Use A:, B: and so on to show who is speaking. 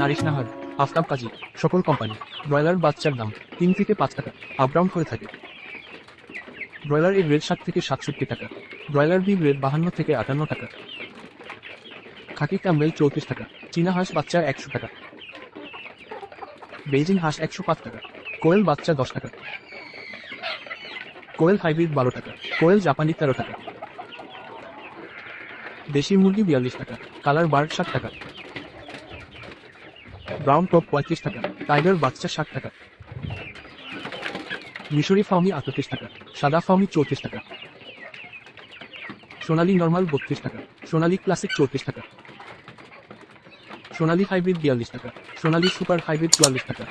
A: নারিশনাহার আফতাব কাজী, সকল company, broiler বাচ্চার দাম তিন থেকে পাঁচ টাকা আপডাউন হয়ে থাকে। ব্রয়লার এর রেট ষাট থেকে সাতষট্টি টাকা, ব্রয়লার বি রেট বাহান্ন থেকে আটান্ন টাকা। খাকি ক্যাম্বেল চৌত্রিশ টাকা, চীনা হাঁস বাচ্চা একশো টাকা। বেইজিং হাঁস একশো পাঁচ টাকা, কোয়েল বাচ্চা দশ টাকা। কোয়েল হাইব্রিড বারো টাকা, কোয়েল জাপানি তেরো টাকা। দেশি মুরগি বিয়াল্লিশ টাকা, কালার বার্ড ষাট টাকা। ব্রাউন টপ পঁয়ত্রিশ টাকা, টাইগার বাচ্চা ষাট টাকা। মিশরি ফাউমি আটত্রিশ টাকা, সাদা ফাউমি চৌত্রিশ টাকা। সোনালি নর্মাল বত্রিশ টাকা, সোনালি ক্লাসিক চৌত্রিশ টাকা। সোনালি হাইব্রিড বিয়াল্লিশ টাকা, সোনালি সুপার হাইব্রিড চুয়াল্লিশ টাকা।